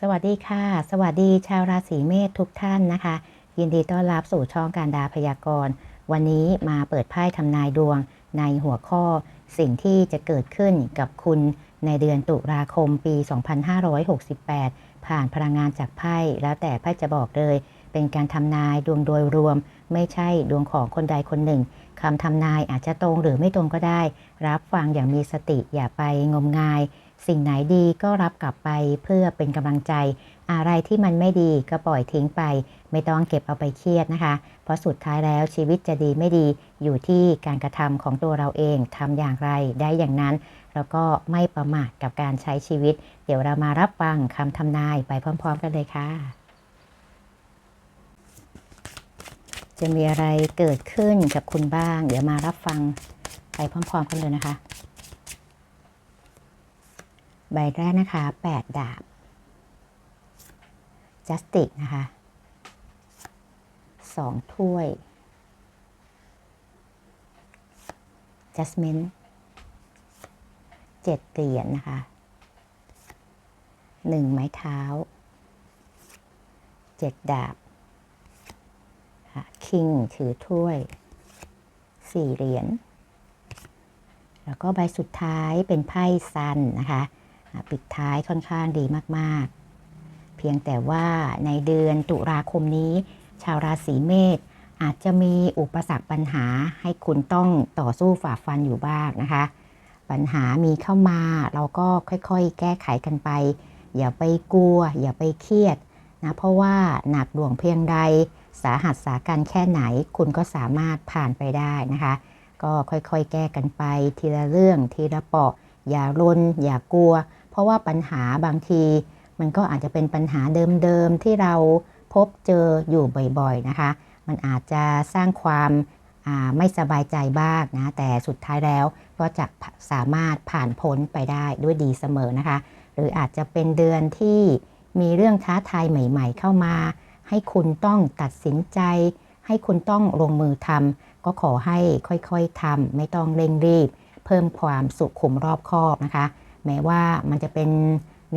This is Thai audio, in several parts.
สวัสดีค่ะ สวัสดีชาวราศีเมษทุกท่านนะคะ ยินดีต้อนรับสู่ช่องการดาพยากรณ์ วันนี้มาเปิดไพ่ทำนายดวงในหัวข้อ สิ่งที่จะเกิดขึ้นกับคุณในเดือนตุลาคมปี 2568 ผ่านพลังงานจากไพ่แล้วแต่ไพ่จะบอกเลย เป็นการทำนายดวงโดยรวม ไม่ใช่ดวงของคนใดคนหนึ่งคำทำนายอาจจะตรงหรือไม่ตรงก็ได้ รับฟังอย่างมีสติอย่าไปงมงาย สิ่งไหนดีก็รับกลับไปเพื่อเป็นกำลังใจ อะไรที่มันไม่ดีก็ปล่อยทิ้งไป ไม่ต้องเก็บเอาไปเครียดนะคะ เพราะสุดท้ายแล้วชีวิตจะดีไม่ดีอยู่ที่การกระทำของตัวเราเองทำอย่างไรได้อย่างนั้น แล้วก็ไม่ประมาทกับการใช้ชีวิต เดี๋ยวเรามารับฟังคำทำนายไปพร้อม ๆ กันเลยค่ะ จะมีอะไรเกิดขึ้นกับคุณบ้าง เดี๋ยวมารับฟังไปพร้อม ๆ กันเลยนะคะ ใบแรกนะคะ 8 ดาบ justic นะคะสองถ้วย judgment เจ็ดเหรียญนะคะหนึ่งไม้เท้าเจ็ดดาบคิงถือถ้วยสี่เหรียญแล้วก็ใบสุดท้ายเป็นไพ่ซันนะคะ ปิดท้ายค่อนข้างดีมากๆ เพียงแต่ว่าในเดือนตุลาคมนี้ ชาวราศีเมษอาจจะมีอุปสรรคปัญหาให้คุณต้องต่อสู้ฝ่าฟันอยู่บ้างนะคะ ปัญหามีเข้ามาเราก็ค่อยๆ แก้ไขกันไป อย่าไปกลัว อย่าไปเครียดนะเพราะว่าหนักหน่วงเพียงใด สาหัสสาการแค่ไหนคุณก็สามารถผ่านไปได้นะคะ ก็ค่อยๆ แก้กันไป ทีละเรื่องทีละเปาะอย่ารนอย่ากลัว ราะว่าปัญหาบางที มันก็อาจจะเป็นปัญหาเดิมๆที่เราพบเจออยู่บ่อยๆนะคะ มันอาจจะสร้างความไม่สบายใจบ้างนะ แต่สุดท้ายแล้วก็จะสามารถผ่านพ้นไปได้ด้วยดีเสมอนะคะ หรืออาจจะเป็นเดือนที่มีเรื่องท้าทายใหม่ ๆ เข้ามา ให้คุณต้องตัดสินใจ ให้คุณต้องลงมือทำก็ขอให้ค่อยๆทำไม่ต้องเร่งรีบ เพิ่มความสุขุมรอบคอบนะคะ แม้ว่ามันจะเป็น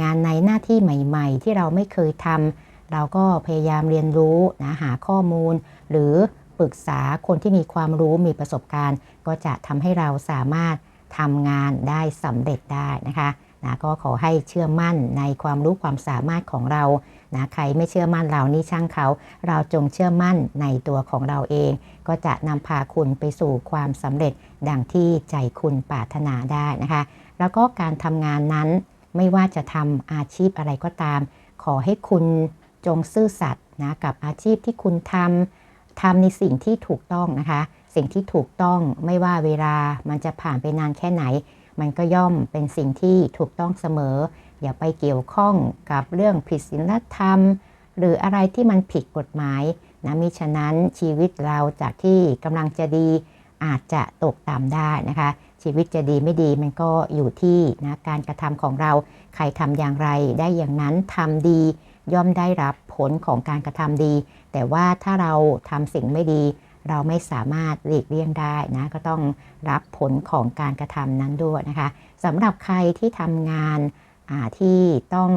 งานในหน้าที่ใหม่ ๆ ที่เราไม่เคยทำเราก็พยายามเรียนรู้นะหาข้อมูล หรือปรึกษาคนที่มีความรู้มีประสบการณ์ ก็จะทำให้เราสามารถทำงานได้สำเร็จได้นะคะนะก็ขอให้เชื่อมั่นในความรู้ความสามารถของเรานะใครไม่เชื่อมั่นเรานี่ช่างเขา เราจงเชื่อมั่นในตัวของเราเอง ก็จะนำพาคุณไปสู่ความสำเร็จดังที่ใจคุณปรารถนาได้นะคะ แล้วก็การทำงานนั้น ไม่ว่าจะทำอาชีพอะไรก็ตาม ขอให้คุณจงซื่อสัตย์นะกับอาชีพที่คุณทำทำในสิ่งที่ถูกต้องนะคะ สิ่งที่ถูกต้องไม่ว่าเวลามันจะผ่านไปนานแค่ไหน มันก็ย่อมเป็นสิ่งที่ถูกต้องเสมอ อย่าไปเกี่ยวข้องกับเรื่องผิดศีลธรรม หรืออะไรที่มันผิดกฎหมายนะมิฉะนั้นชีวิตเราจากที่กำลังจะดีอาจจะตกต่ำได้นะคะ ชีวิตจะดีไม่ดีมันก็อยู่ที่นะการกระทำของเรา ใครทำอย่างไรได้อย่างนั้นทำดี ย่อมได้รับผลของการกระทำดี แต่ว่าถ้าเราทำสิ่งไม่ดี เราไม่สามารถหลีกเลี่ยงได้นะก็ต้องรับผลของการกระทำนั้นด้วยนะคะสำหรับใครที่ทำงานที่ต้อง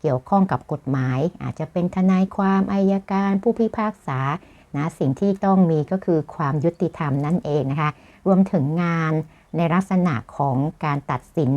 เกี่ยวข้องกับกฎหมาย อาจจะเป็นทนายความอายการผู้พิพากษานะสิ่งที่ต้องมีก็คือความยุติธรรมนั่นเองนะคะ รวมถึงงาน ในลักษณะของการตัดสิน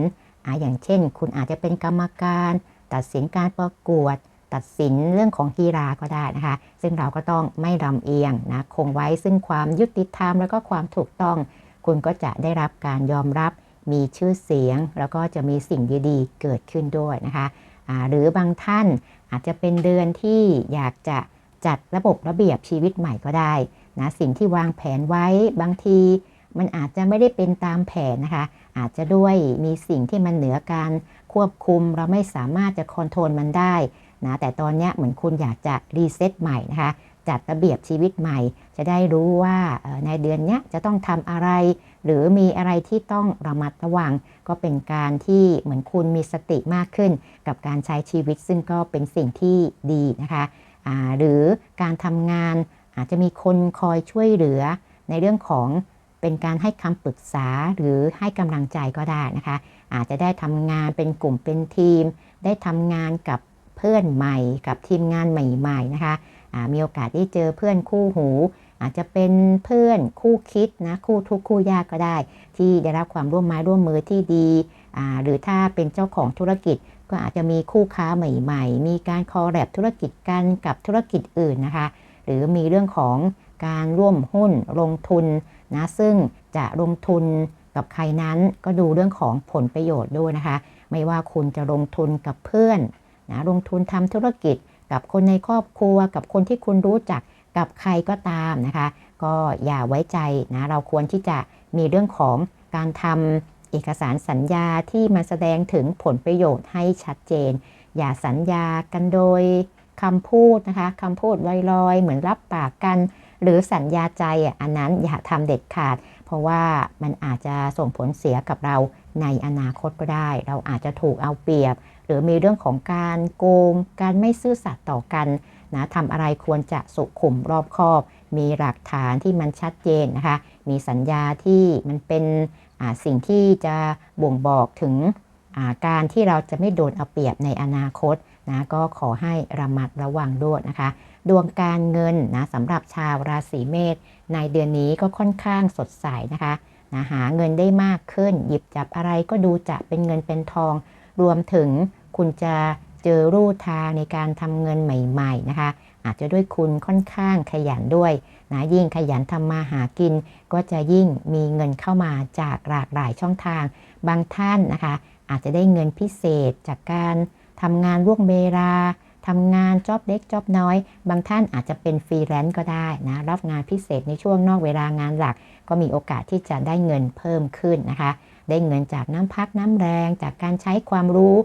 ออย่างเช่น คุณอาจจะเป็นกรรมการ ตัดสินการประกวด ตัดสินเรื่องของกีฬาก็ได้นะคะ ซึ่งเราก็ต้องไม่ลำเอียงนะคงไว้ซึ่งความยุติธรรมแล้วก็ความถูกต้อง คุณก็จะได้รับการยอมรับ มีชื่อเสียง แล้วก็จะมีสิ่งดีๆ เกิดขึ้นด้วยนะคะะหรือบางท่านอาจจะเป็นเดือนที่อยากจะจัดระบบระเบียบชีวิตใหม่ก็ได้นะสิ่งที่วางแผนไว้บางที มันอาจจะไม่ได้เป็นตามแผนนะคะ อาจจะด้วยมีสิ่งที่มันเหนือการควบคุมเราไม่สามารถจะคอนโทรลมันได้นะแต่ตอนนี้เหมือนคุณอยากจะรีเซ็ตใหม่นะคะ จัดระเบียบชีวิตใหม่ จะได้รู้ว่าในเดือนนี้จะต้องทำอะไร หรือมีอะไรที่ต้องระมัดระวัง ก็เป็นการที่เหมือนคุณมีสติมากขึ้น กับการใช้ชีวิตซึ่งก็เป็นสิ่งที่ดีนะคะหรือการทำงานอาจจะมีคนคอยช่วยเหลือในเรื่องของ เป็นการให้คำปรึกษาหรือให้กำลังใจก็ได้นะคะ อาจจะได้ทำงานเป็นกลุ่มเป็นทีม ได้ทำงานกับเพื่อนใหม่ กับทีมงานใหม่ๆนะคะมีโอกาสได้เจอเพื่อนคู่หู อาจจะเป็นเพื่อนคู่คิดนะคู่ทุกข์คู่ยากก็ได้ ที่ได้รับความร่วมไม้ร่วมมือที่ดี หรือถ้าเป็นเจ้าของธุรกิจก็อาจจะมีคู่ค้าใหม่ๆ มีการคอลแลบธุรกิจกันกับธุรกิจอื่นนะคะ หรือมีเรื่องของการร่วมหุ้นลงทุน นะซึ่งจะลงทุนกับใครนั้นก็ดูเรื่องของผลประโยชน์ด้วยนะคะ ไม่ว่าคุณจะลงทุนกับเพื่อนนะลงทุนทำธุรกิจ กับคนในครอบครัว กับคนที่คุณรู้จักกับใครก็ตามนะคะ ก็อย่าไว้ใจนะเราควรที่จะมีเรื่องของการทำเอกสารสัญญาที่มันแสดงถึงผลประโยชน์ให้ชัดเจน อย่าสัญญากันโดยคำพูดนะคะคำพูดลอยๆ เหมือนรับปากกัน หรือสัญญาใจอะอันนั้นอย่าทำเด็ดขาด เพราะว่ามันอาจจะส่งผลเสียกับเราในอนาคตก็ได้ เราอาจจะถูกเอาเปรียบ หรือมีเรื่องของการโกง การไม่ซื่อสัตย์ต่อกันนะทำอะไรควรจะสุขุมรอบคอบ มีหลักฐานที่มันชัดเจนนะคะ มีสัญญาที่มันเป็นอ่าสิ่งที่จะบ่งบอกถึงอ่าการที่เราจะไม่โดนเอาเปรียบในอนาคตนะก็ขอให้ระมัดระวังด้วยนะคะ ดวงการเงินนะสำหรับชาวราศีเมษในเดือนนี้ก็ค่อนข้างสดใสนะคะนะหาเงินได้มากขึ้น หยิบจับอะไรก็ดูจะเป็นเงินเป็นทอง รวมถึงคุณจะเจอรูทางในการทำเงินใหม่ๆนะคะอาจจะด้วยคุณค่อนข้างขยันด้วยนะยิ่งขยันทำมาหากิน ก็จะยิ่งมีเงินเข้ามาจากหลากหลายช่องทาง บางท่านนะคะ อาจจะได้เงินพิเศษจากการทำงานร่วงเวลา ทำงานจอบเล็กจอบน้อย บางท่านอาจจะเป็นฟรีแลนซ์ก็ได้นะรับงานพิเศษในช่วงนอกเวลางานหลัก ก็มีโอกาสที่จะได้เงินเพิ่มขึ้นนะคะ ได้เงินจากน้ำพักน้ำแรง จากการใช้ความรู้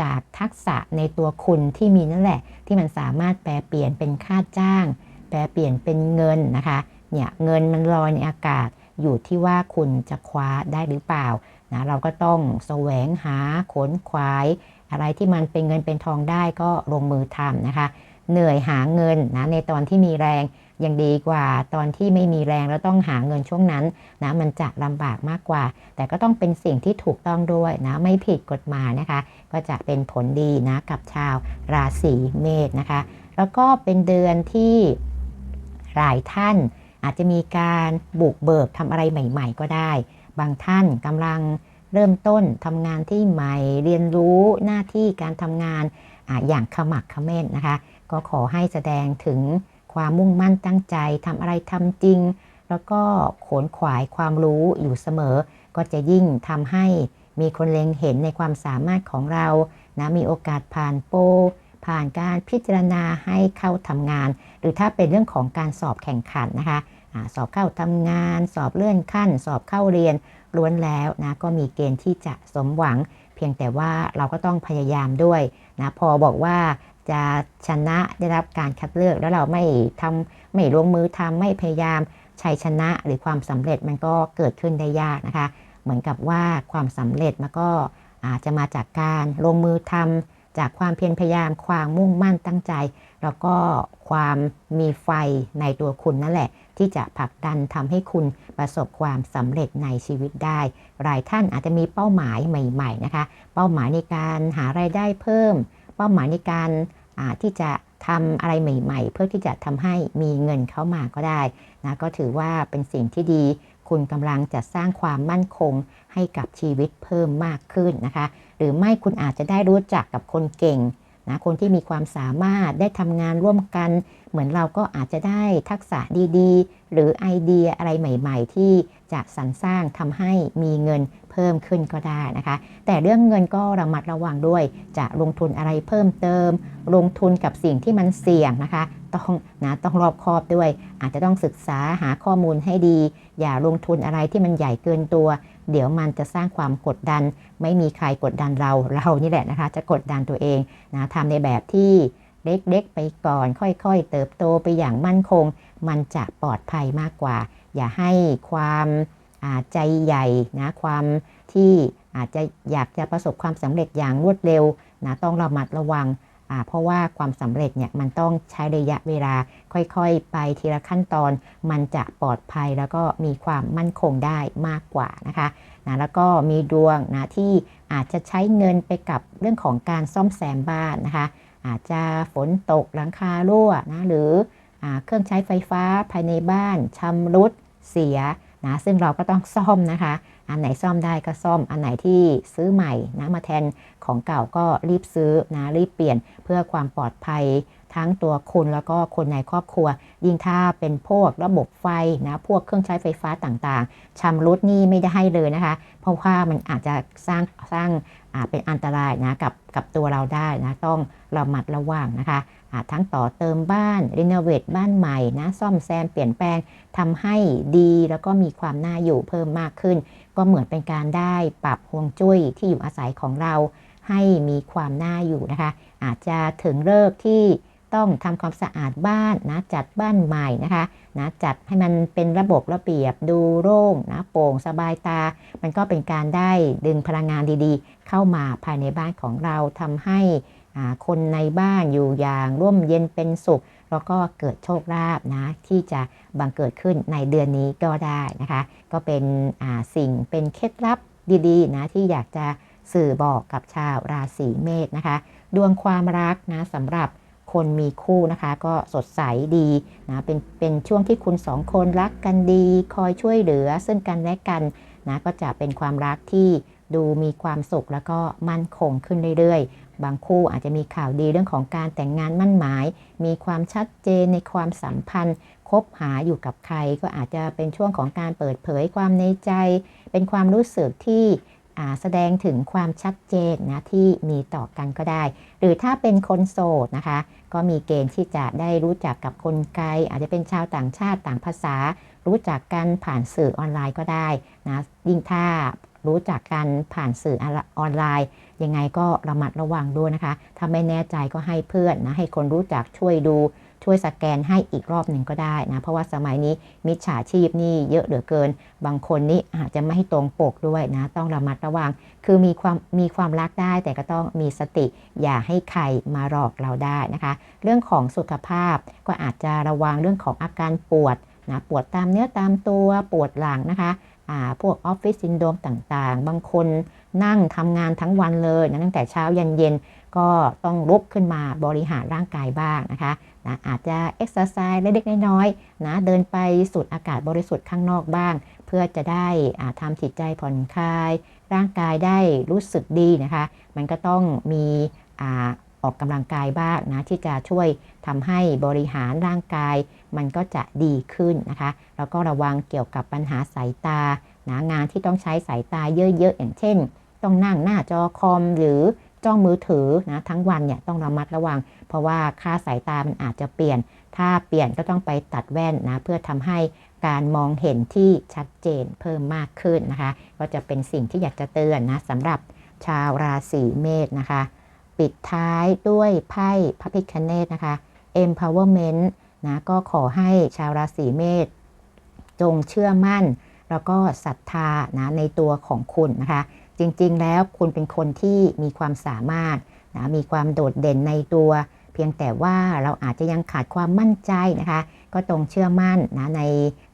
จากทักษะในตัวคุณที่มีนั่นแหละ ที่มันสามารถแปลเปลี่ยนเป็นค่าจ้าง แปลเปลี่ยนเป็นเงินนะคะเนี่ยเงินมันลอยในอากาศอยู่ที่ว่าคุณจะคว้าได้หรือเปล่านะเราก็ต้องแสวงหาขนขวาย อะไรที่มันเป็นเงินเป็นทองได้ก็ลงมือทำนะคะ เหนื่อยหาเงินนะในตอนที่มีแรงยังดีกว่าตอนที่ไม่มีแรงแล้วต้องหาเงินช่วงนั้นนะมันจะลำบากมากกว่า แต่ก็ต้องเป็นสิ่งที่ถูกต้องด้วยนะไม่ผิดกฎหมายนะคะ ก็จะเป็นผลดีนะกับชาวราศีเมษนะคะ แล้วก็เป็นเดือนที่หลายท่านอาจจะมีการบุกเบิกทำอะไรใหม่ ๆ ก็ได้ บางท่านกำลัง เริ่มต้นทำงานที่ใหม่เรียนรู้หน้าที่การทำงานออย่างขมักเขม้นนะคะ ก็ขอให้แสดงถึงความมุ่งมั่นตั้งใจทำอะไรทำจริง แล้วก็ขนขวายความรู้อยู่เสมอ ก็จะยิ่งทำให้มีคนเล็งเห็นในความสามารถของเรานะมีโอกาสผ่านโปรผ่านการพิจารณาให้เข้าทำงาน หรือถ้าเป็นเรื่องของการสอบแข่งขันนะคะ สอบเข้าทำงาน สอบเลื่อนขั้น สอบเข้าเรียนล้วนแล้วนะก็มีเกณฑ์ที่จะสมหวัง เพียงแต่ว่าเราก็ต้องพยายามด้วยนะพอบอกว่าจะชนะได้รับการคัดเลือกแล้วเราไม่ทำไม่ลงมือทำไม่พยายามชัยชนะหรือความสำเร็จมันก็เกิดขึ้นได้ยากนะคะ เหมือนกับว่าความสำเร็จมันก็อาจจะมาจากการลงมือทำจากความเพียรพยายามความมุ่งมั่นตั้งใจ แล้วก็ความมีไฟในตัวคุณนั่นแหละ ที่จะผลักดันทำให้คุณประสบความสำเร็จในชีวิตได้ หลายท่านอาจจะมีเป้าหมายใหม่ๆนะคะ เป้าหมายในการหาไรายได้เพิ่ม เป้าหมายในการที่จะทำอะไรใหม่ๆ เพื่อที่จะทำให้มีเงินเข้ามาก็ได้นะก็ถือว่าเป็นสิ่งที่ดี คุณกำลังจะสร้างความมั่นคงให้กับชีวิตเพิ่มมากขึ้นนะคะ หรือไม่คุณอาจจะได้รู้จักกับคนเก่ง นะคนที่มีความสามารถได้ทำงานร่วมกัน เหมือนเราก็อาจจะได้ทักษะดีๆ หรือไอเดียอะไรใหม่ ๆ ที่จะสรรสร้างทำให้มีเงินเพิ่มขึ้นก็ได้นะคะ แต่เรื่องเงินก็ระมัดระวังด้วย จะลงทุนอะไรเพิ่มเติม ลงทุนกับสิ่งที่มันเสี่ยงนะคะ ต้องนะต้องรอบคอบด้วย อาจจะต้องศึกษาหาข้อมูลให้ดี อย่าลงทุนอะไรที่มันใหญ่เกินตัว เดี๋ยวมันจะสร้างความกดดัน ไม่มีใครกดดันเราเรานี่แหละนะคะ จะกดดันตัวเองนะทำในแบบที่เล็กๆไปก่อน ค่อยๆ เติบโตไปอย่างมั่นคง มันจะปลอดภัยมากกว่า อย่าให้ความใจใหญ่นะความที่อาจจะอยากจะประสบความสำเร็จอย่างรวดเร็วนะต้องระมัดระวัง เพราะว่าความสำเร็จเนี่ยมันต้องใช้ระยะเวลาค่อยๆ ไปทีละขั้นตอน มันจะปลอดภัยแล้วก็มีความมั่นคงได้มากกว่านะคะนะแล้วก็มีดวงนะที่อาจจะใช้เงินไปกับเรื่องของการซ่อมแซมบ้านนะคะ อาจจะฝนตกหลังคารั่วนะหรืออเครื่องใช้ไฟฟ้าภายในบ้านชำรุดเสียนะซึ่งเราก็ต้องซ่อมนะคะ อันไหนซ่อมได้ก็ซ่อม อันไหนที่ซื้อใหม่นะมาแทนของเก่าก็รีบซื้อนะรีบเปลี่ยนเพื่อความปลอดภัยทั้งตัวคุณแล้วก็คนในครอบครัว ยิ่งถ้าเป็นพวกระบบไฟนะพวกเครื่องใช้ไฟฟ้าต่างๆชำรุดนี่ไม่ได้ให้เลยนะคะ เพราะว่ามันอาจจะสร้างสร้างเป็นอันตรายนะกับกับตัวเราได้นะต้องระมัดระวังนะคะ ทั้งต่อเติมบ้านรีโนเวทบ้านใหม่นะซ่อมแซมเปลี่ยนแปลงทำให้ดีแล้วก็มีความน่าอยู่เพิ่มมากขึ้น ก็เหมือนเป็นการได้ปรับฮวงจุ้ยที่อยู่อาศัยของเราให้มีความน่าอยู่นะคะ อาจจะถึงเลิกที่ต้องทำความสะอาดบ้านนะจัดบ้านใหม่นะคะนะจัดให้มันเป็นระบบระเบียบดูโล่งนะโปร่งสบายตา มันก็เป็นการได้ดึงพลังงานดีๆ เข้ามาภายในบ้านของเราทำให้ คนในบ้านอยู่อย่างร่วมเย็นเป็นสุข แล้วก็เกิดโชคลาภนะที่จะบังเกิดขึ้นในเดือนนี้ก็ได้นะคะ ก็เป็นสิ่งเป็นเคล็ดลับดีๆนะที่อยากจะสื่อบอกกับชาวราศีเมษนะคะ ดวงความรักนะสำหรับคนมีคู่นะคะก็สดใสดีนะเป็นเป็นช่วงที่คุณสองคนรักกันดี คอยช่วยเหลือซึ่งกันและกันนะก็จะเป็นความรักที่ดูมีความสุขแล้วก็มั่นคงขึ้นเรื่อย บางคู่อาจจะมีข่าวดีเรื่องของการแต่งงานมั่นหมาย มีความชัดเจนในความสัมพันธ์ คบหาอยู่กับใครก็อาจจะเป็นช่วงของการเปิดเผยความในใจ เป็นความรู้สึกที่แสดงถึงความชัดเจนนะที่มีต่อกันก็ได้ หรือถ้าเป็นคนโสดนะคะ ก็มีเกณฑ์ที่จะได้รู้จักกับคนไกล อาจจะเป็นชาวต่างชาติต่างภาษา รู้จักกันผ่านสื่อออนไลน์ก็ได้นะยิ่งถ้ารู้จักกันผ่านสื่อออนไลน์ ยังไงก็ระมัดระวังด้วยนะคะ ถ้าไม่แน่ใจก็ให้เพื่อนนะให้คนรู้จักช่วยดูช่วยสแกนให้อีกรอบหนึ่งก็ได้นะ เพราะว่าสมัยนี้มิจฉาชีพนี่เยอะเหลือเกิน บางคนนี่อาจจะไม่ให้ตรงปกด้วยนะ ต้องระมัดระวัง คือมีความมีความรักได้ แต่ก็ต้องมีสติ อย่าให้ใครมาหลอกเราได้นะคะ เรื่องของสุขภาพก็อาจจะระวังเรื่องของอาการปวดนะปวดตามเนื้อตามตัวปวดหลังนะคะพวกออฟฟิศซินโดมต่างๆ บางคน นั่งทำงานทั้งวันเลยนะตั้งแต่เช้ายันเย็นก็ต้องลุกขึ้นมาบริหารร่างกายบ้างนะคะนะอาจจะเอ็กซ์ไซส์เล็กๆน้อยๆนะเดินไปสูดอากาศบริสุทธิ์ข้างนอกบ้าง เพื่อจะได้ทำจิตใจผ่อนคลาย ร่างกายได้รู้สึกดีนะคะ มันก็ต้องมีอออกกำลังกายบ้างนะที่จะช่วยทำให้บริหารร่างกาย มันก็จะดีขึ้นนะคะแล้วก็ระวังเกี่ยวกับปัญหาสายตานะงานที่ต้องใช้สายตาเยอะๆอย่างเช่น ต้องนั่งหน้าจอคอมหรือจ้องมือถือนะทั้งวันเนี่ยต้องระมัดระวัง เพราะว่าค่าสายตามันอาจจะเปลี่ยน ถ้าเปลี่ยนก็ต้องไปตัดแว่นนะเพื่อทำให้การมองเห็นที่ชัดเจนเพิ่มมากขึ้นนะคะ ก็จะเป็นสิ่งที่อยากจะเตือนนะสำหรับชาวราศีเมษนะคะ ปิดท้ายด้วยไพ่พระพิคเนตนะคะ empowerment นะก็ขอให้ชาวราศีเมษจงเชื่อมั่น แล้วก็ศรัทธานะในตัวของคุณนะคะ จริงๆ แล้วคุณเป็นคนที่มีความสามารถนะมีความโดดเด่นในตัว เพียงแต่ว่าเราอาจจะยังขาดความมั่นใจนะคะ ก็ตรงเชื่อมั่นนะใน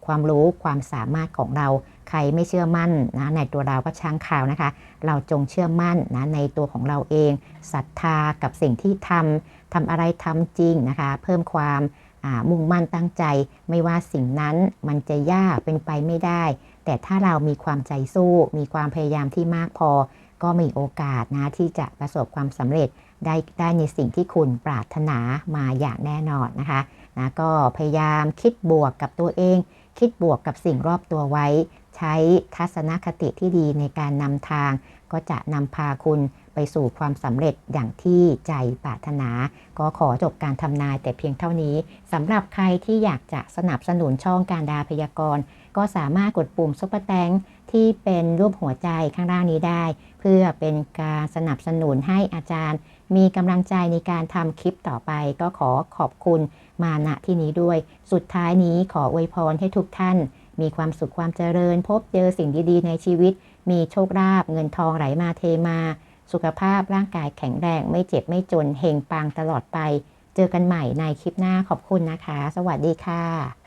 ความรู้ความสามารถของเราใครไม่เชื่อมั่นนะในตัวเราก็ช่างข่าวนะคะ เราจงเชื่อมั่นนะในตัวของเราเองศรัทธากับสิ่งที่ทำทำอะไรทำจริงนะคะ เพิ่มความมุ่งมั่นตั้งใจ ไม่ว่าสิ่งนั้นมันจะยากเป็นไปไม่ได้ แต่ถ้าเรามีความใจสู้ มีความพยายามที่มากพอ ก็มีโอกาสนะที่จะประสบความสำเร็จได้ได้ในสิ่งที่คุณปรารถนามาอย่างแน่นอนนะคะนะก็พยายามคิดบวกกับตัวเอง คิดบวกกับสิ่งรอบตัวไว้ ใช้ทัศนคติที่ดีในการนำทาง ก็จะนำพาคุณไปสู่ความสำเร็จอย่างที่ใจปรารถนา ก็ขอจบการทำนายแต่เพียงเท่านี้สำหรับใครที่อยากจะสนับสนุนช่องการดาพยากรณ์ ก็สามารถกดปุ่มซุปเปอร์แตงที่เป็นรูปหัวใจข้างล่างนี้ได้ เพื่อเป็นการสนับสนุนให้อาจารย์ มีกำลังใจในการทำคลิปต่อไป ก็ขอขอบคุณมาณที่นี้ด้วย สุดท้ายนี้ขออวยพรให้ทุกท่าน มีความสุขความเจริญ พบเจอสิ่งดีๆ ในชีวิต มีโชคลาภเงินทองไหลมาเทมา สุขภาพร่างกายแข็งแรง ไม่เจ็บไม่จนเฮงปังตลอดไป เจอกันใหม่ในคลิปหน้าขอบคุณนะคะ สวัสดีค่ะ